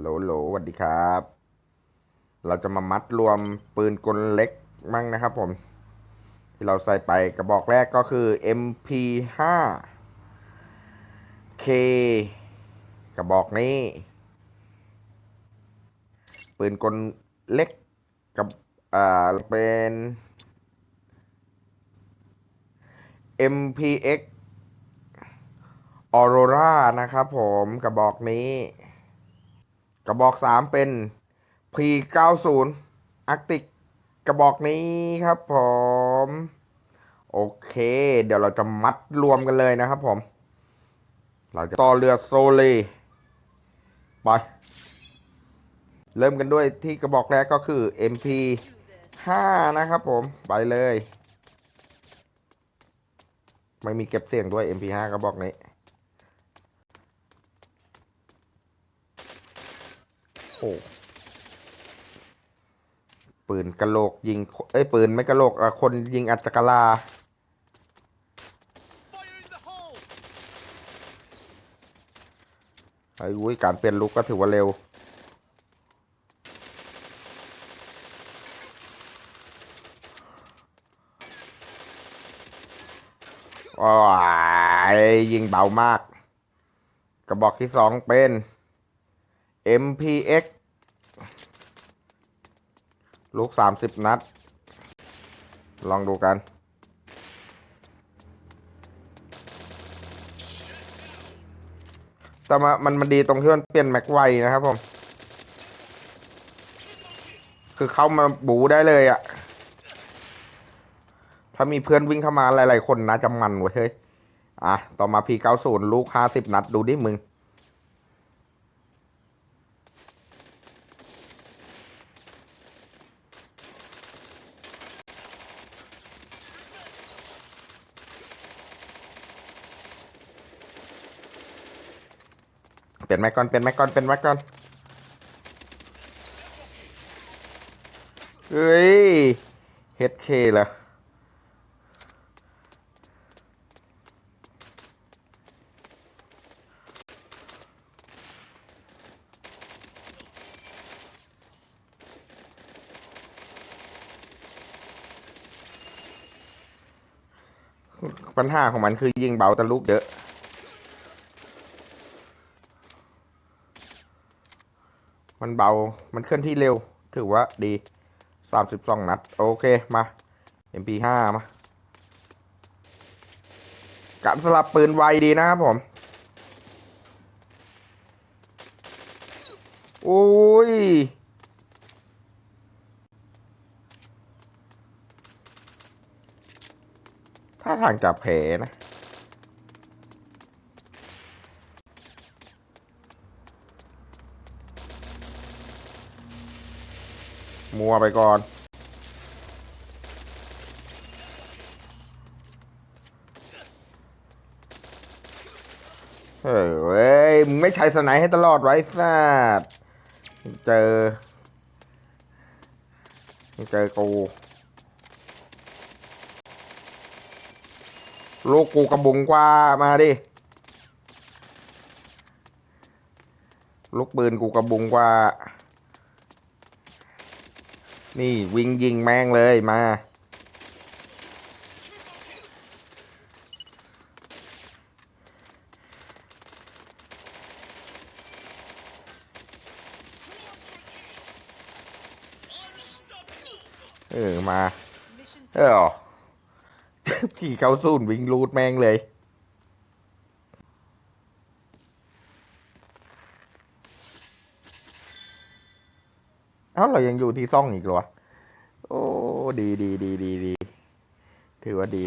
โหลโหลสวัสดีครับ เราจะมามัดรวมปืนกลเล็กมั่งนะครับผม ที่เราใส่ไปกระบอกแรกก็คือ MP5 K กระบอกนี้ ปืนกลเล็กกับอ่าเป็น MPX Aurora นะครับผมกระบอกนี้ กระบอก 3 เป็น P90 Arctic กระบอกนี้ครับผม โอเค เดี๋ยวเราจะมัดรวมกันเลยนะครับผม เราจะต่อเรือโซเลไป เริ่มกันด้วยที่กระบอกแรกก็คือ MP5 นะครับผม ไปเลย ไม่มีเก็บเสียงด้วย MP5 กระบอกนี้ โอ้ ปืนกระโหลกยิงเอ้ยปืนไม่กระโหลกอะคนยิงอัจกลาไอ้อุ้ยการเปลี่ยนลุกก็ถือว่าเร็ว โอ้ยยิงเบามาก กระบอกที่สองเป็น MPX ลูก30นัด ลองดูกัน แต่มามันมันดีตรงที่มันเปลี่ยนแม็กไวนะครับผม คือเข้ามาบูได้เลยอะถ้ามีเพื่อนวิ่งเข้ามาหลาย ๆ คนนะจะมันเว้ยเฮ้ยอะ ต่อมา P90 ลูก50นัดดูดิมึง เปลี่ยนแม็กก่อนเปลี่ยนแม็กก่อนเปลี่ยนแม็กก่อนเฮ้ย HK เหรอปัญหาของมันคือยิงเบาแต่ลูกเยอะ มันเบา มันเคลื่อนที่เร็ว ถือว่าดีสามสิบสองนัด โอเค มา MP5 มา การสลับปืนไวดีนะครับผม โอ้ย ถ้าทางจะแผลนะ มัวไปก่อน เฮ้ยมึงไม่ใช้สไนด์ให้ตลอดไว้สัตว์เจอ เจอกูลูกกูกระบุงกว่ามาดิ ลูกปืนกูกระบุงกว่า นี่วิ่งยิงแม่งเลยมา เออ มา เออขี่เขาศูนวิ่งรูดแม่งเลย เอ้าเรายังอยู่ที่ซ่องอีกเหรอ โอ้ ดีดีดีดีดีถือว่าดี